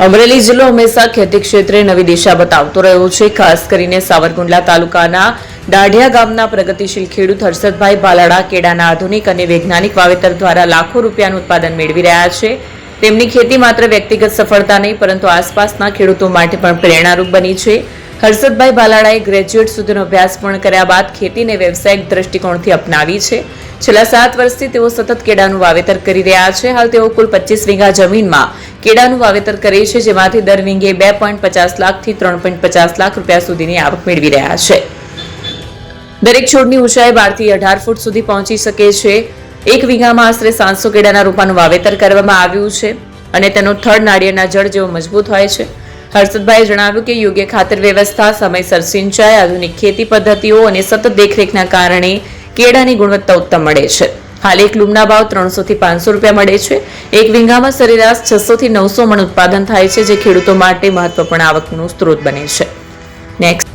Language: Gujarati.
અમરેલી જિલ્લો હંમેશા ખેતી ક્ષેત્રે નવી દિશા બતાવતો રહ્યો છે. ખાસ કરીને સાવરકુંડલા તાલુકાના દાઢિયા ગામના પ્રગતિશીલ ખેડૂત હર્ષદભાઈ ભાલાડા કેળાના આધુનિક અને વૈજ્ઞાનિક વાવેતર દ્વારા લાખો રૂપિયાનું ઉત્પાદન મેળવી રહ્યા છે. તેમની ખેતી માત્ર વ્યક્તિગત સફળતા નહીં, પરંતુ આસપાસના ખેડૂતો માટે પણ પ્રેરણારૂપ બની છે. હર્ષદભાઈ ભાલાડાએ ગ્રેજ્યુએટ સુધીનો અભ્યાસ પૂર્ણ કર્યા બાદ ખેતીને વ્યવસાયિક દ્રષ્ટિકોણથી અપનાવી છે. છેલ્લા સાત વર્ષથી તેઓ સતત કેળાનું વાવેતર કરી રહ્યા છે. હાલ તેઓ કુલ પચીસ વીઘા જમીનમાં કેળાનું વાવેતર કરે છે, જેમાંથી દર વીંગે બે લાખથી ત્રણ લાખ રૂપિયા સુધીની આવક મેળવી રહ્યા છે. દરેક છોડની ઊંચાઈ બારથી અઢાર ફૂટ સુધી પહોંચી શકે છે. એક વીઘામાં આશરે સાતસો કેળાના રોપાનું વાવેતર કરવામાં આવ્યું છે અને તેનો થડ નાળિયેરના જળ જેવો મજબૂત હોય છે. હર્ષદભાઈએ જણાવ્યું કે યોગ્ય ખાતર વ્યવસ્થા, સમયસર સિંચાઈ, આધુનિક ખેતી પદ્ધતિઓ અને સતત દેખરેખના કારણે કેળાની ગુણવત્તા ઉત્તમ મળે છે. હાલ એક લૂમના ભાવ ત્રણસો થી પાંચસો રૂપિયા મળે છે. એક વીંઘામાં સરેરાશ છસો થી નવસો મણ ઉત્પાદન થાય છે, જે ખેડૂતો માટે મહત્વપૂર્ણ આવકનો સ્ત્રોત બને છે. નેક્સ્ટ